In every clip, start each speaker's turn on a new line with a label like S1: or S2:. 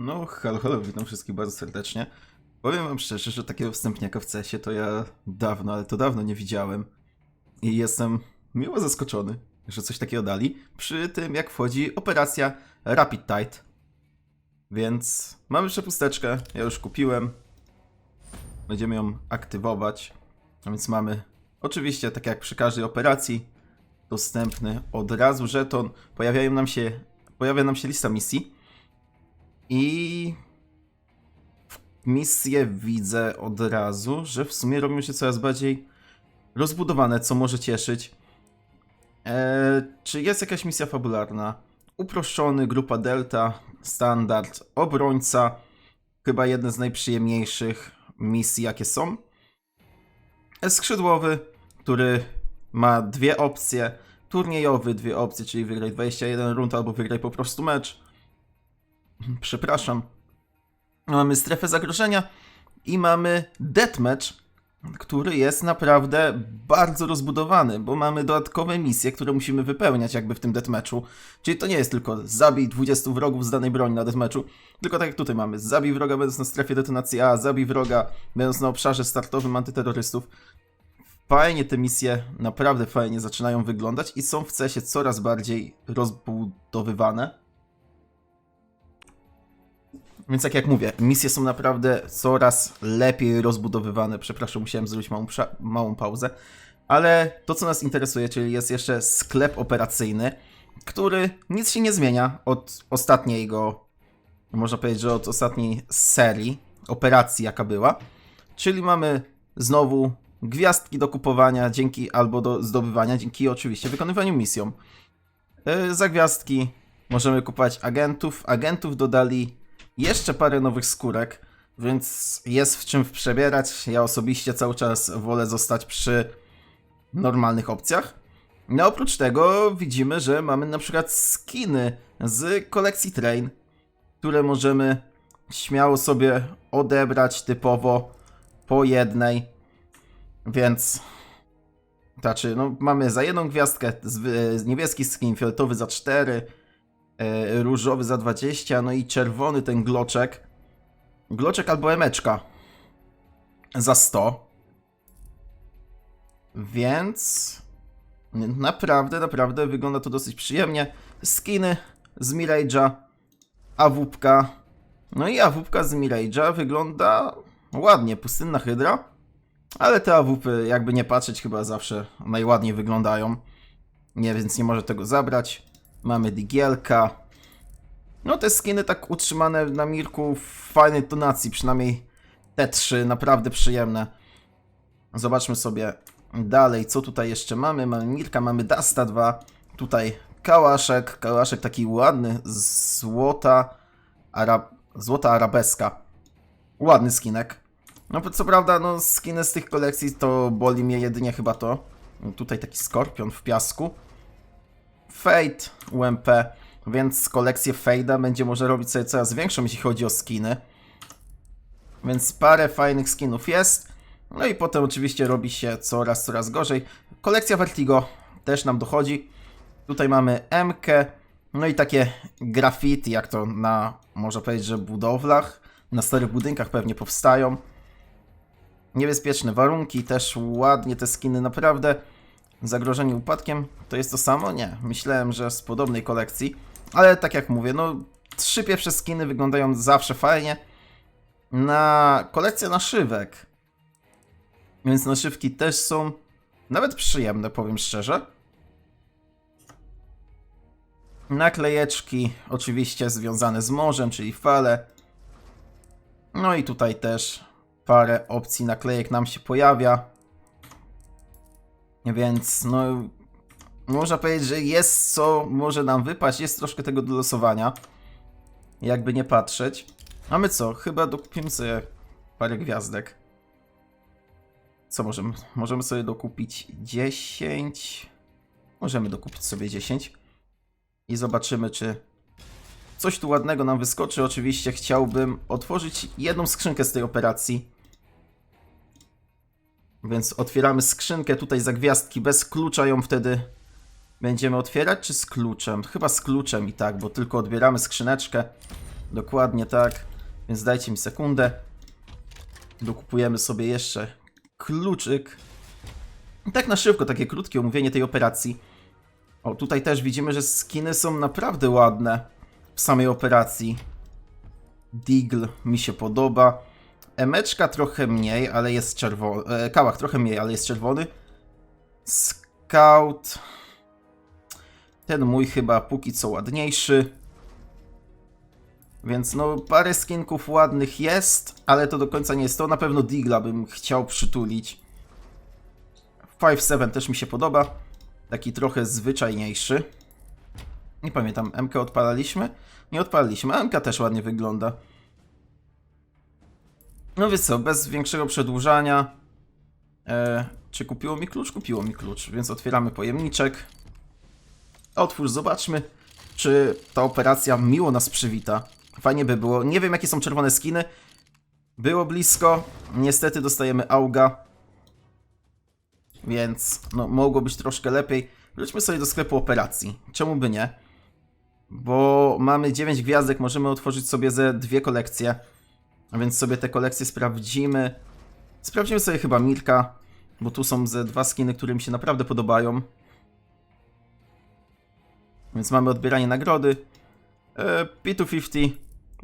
S1: No, halo, halo, witam wszystkich bardzo serdecznie. Powiem wam szczerze, że takiego wstępniaka w CS-ie to ja dawno, ale to dawno nie widziałem. I jestem miło zaskoczony, że coś takiego dali, przy tym jak wchodzi operacja Rapid Tide. Więc mamy przepusteczkę, ja już kupiłem. Będziemy ją aktywować. A więc mamy, oczywiście, tak jak przy każdej operacji, dostępny od razu żeton. Pojawiają nam się, pojawia nam się lista misji. I w misję widzę od razu, że w sumie robią się coraz bardziej rozbudowane, co może cieszyć. Eee, czy jest jakaś misja fabularna? Uproszczony, grupa Delta, standard, obrońca. Chyba jedne z najprzyjemniejszych misji, jakie są. Skrzydłowy, który ma dwie opcje. Turniejowy, dwie opcje, czyli wygraj 21 rund albo wygraj po prostu mecz. Przepraszam. Mamy strefę zagrożenia i mamy deathmatch, który jest naprawdę bardzo rozbudowany, bo mamy dodatkowe misje, które musimy wypełniać jakby w tym deathmatchu. Czyli to nie jest tylko zabij 20 wrogów z danej broni na deathmatchu, tylko tak jak tutaj mamy, zabij wroga będąc na strefie detonacji A, zabij wroga będąc na obszarze startowym antyterrorystów. Fajnie te misje, naprawdę fajnie zaczynają wyglądać i są w CS-ie coraz bardziej rozbudowywane. Więc tak jak mówię, misje są naprawdę coraz lepiej rozbudowywane. Przepraszam, musiałem zrobić małą, małą pauzę. Ale to, co nas interesuje, czyli jest jeszcze sklep operacyjny, który nic się nie zmienia od ostatniego, można powiedzieć, że od ostatniej serii operacji, jaka była. Czyli mamy znowu gwiazdki do kupowania dzięki albo do zdobywania dzięki oczywiście wykonywaniu misją. Yy, za gwiazdki możemy kupować agentów. Agentów dodali jeszcze parę nowych skórek, więc jest w czym przebierać. Ja osobiście cały czas wolę zostać przy normalnych opcjach. No oprócz tego widzimy, że mamy na przykład skiny z kolekcji Train, które możemy śmiało sobie odebrać typowo po jednej. Więc znaczy, no mamy za jedną gwiazdkę z, niebieski skin, fioletowy za 4, e, różowy za 20, no i czerwony ten gloczek. Gloczek albo emeczka za 100. Więc naprawdę, naprawdę wygląda to dosyć przyjemnie. Skiny z Mirage'a, AWP. No i AWP z Mirage'a wygląda ładnie, pustynna hydra. Ale te AWP, jakby nie patrzeć, chyba zawsze najładniej wyglądają. Nie, więc nie może tego zabrać. Mamy digielka. No te skiny tak utrzymane na Mirku w fajnej tonacji, przynajmniej te trzy, naprawdę przyjemne. Zobaczmy sobie dalej, co tutaj jeszcze mamy. Mamy Mirka, mamy Dasta 2. Tutaj kałaszek, kałaszek taki ładny, złota, ara, złota arabeska. Ładny skinek. No co prawda, no skiny z tych kolekcji to boli mnie jedynie chyba to. Tutaj taki skorpion w piasku. Fate UMP, więc kolekcję Fade'a będzie może robić sobie coraz większą, jeśli chodzi o skiny. Więc parę fajnych skinów jest. No i potem oczywiście robi się coraz, coraz gorzej. Kolekcja Vertigo też nam dochodzi. Tutaj mamy MK, no i takie graffiti, jak to na, można powiedzieć, że budowlach, na starych budynkach pewnie powstają. Niebezpieczne warunki, też ładnie te skiny, naprawdę. Zagrożenie upadkiem to jest to samo? Nie, myślałem, że z podobnej kolekcji, ale tak jak mówię, no trzy pierwsze skiny wyglądają zawsze fajnie. Na kolekcja naszywek, więc naszywki też są nawet przyjemne, powiem szczerze. Naklejeczki oczywiście związane z morzem, czyli fale. No i tutaj też parę opcji naklejek nam się pojawia. Więc no można powiedzieć, że jest co może nam wypaść, jest troszkę tego do losowania. Jakby nie patrzeć. A my co? Chyba dokupimy sobie parę gwiazdek. Co możemy? Możemy sobie dokupić 10. Możemy dokupić sobie 10. I zobaczymy, czy coś tu ładnego nam wyskoczy. Oczywiście chciałbym otworzyć jedną skrzynkę z tej operacji. Więc otwieramy skrzynkę tutaj za gwiazdki bez klucza ją wtedy będziemy otwierać, czy z kluczem? Chyba z kluczem i tak, bo tylko odbieramy skrzyneczkę. Dokładnie tak. Więc dajcie mi sekundę. Dokupujemy sobie jeszcze kluczyk. I tak na szybko, takie krótkie omówienie tej operacji. O, tutaj też widzimy, że skiny są naprawdę ładne w samej operacji. Deagle mi się podoba. Emeczka trochę mniej, ale jest czerwony. E, kałach trochę mniej, ale jest czerwony. Scout. Ten mój chyba póki co ładniejszy. Więc no, parę skinków ładnych jest, ale to do końca nie jest to. Na pewno Digla bym chciał przytulić. 5-7 też mi się podoba. Taki trochę zwyczajniejszy. Nie pamiętam, MK odpalaliśmy? Nie odpalaliśmy, a MK też ładnie wygląda. No więc co, bez większego przedłużania. E, czy kupiło mi klucz? Kupiło mi klucz, więc otwieramy pojemniczek. Otwórz, zobaczmy, czy ta operacja miło nas przywita. Fajnie by było. Nie wiem, jakie są czerwone skiny. Było blisko. Niestety dostajemy auga. Więc no, mogło być troszkę lepiej. Wróćmy sobie do sklepu operacji. Czemu by nie? Bo mamy 9 gwiazdek, możemy otworzyć sobie ze dwie kolekcje. A więc sobie te kolekcje sprawdzimy. Sprawdzimy sobie chyba Milka, bo tu są ze dwa skiny, które mi się naprawdę podobają. Więc mamy odbieranie nagrody. E, P250,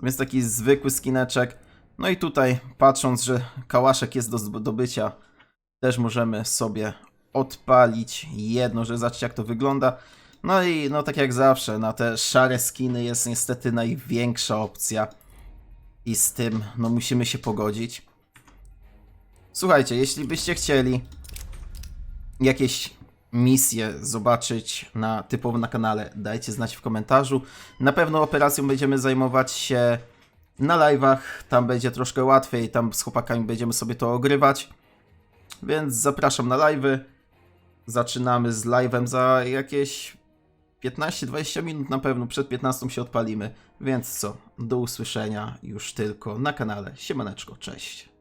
S1: więc taki zwykły skineczek. No i tutaj, patrząc, że kałaszek jest do zdobycia, też możemy sobie odpalić jedno, że zobaczcie jak to wygląda. No i no tak jak zawsze, na te szare skiny jest niestety największa opcja. I z tym, no musimy się pogodzić. Słuchajcie, jeśli byście chcieli jakieś misje zobaczyć na typowo na kanale, dajcie znać w komentarzu. Na pewno operacją będziemy zajmować się na live'ach, tam będzie troszkę łatwiej, tam z chłopakami będziemy sobie to ogrywać. Więc zapraszam na live'y. Zaczynamy z live'em za jakieś 15-20 minut na pewno, przed 15 się odpalimy. Więc co, do usłyszenia już tylko na kanale. Siemaneczko, cześć.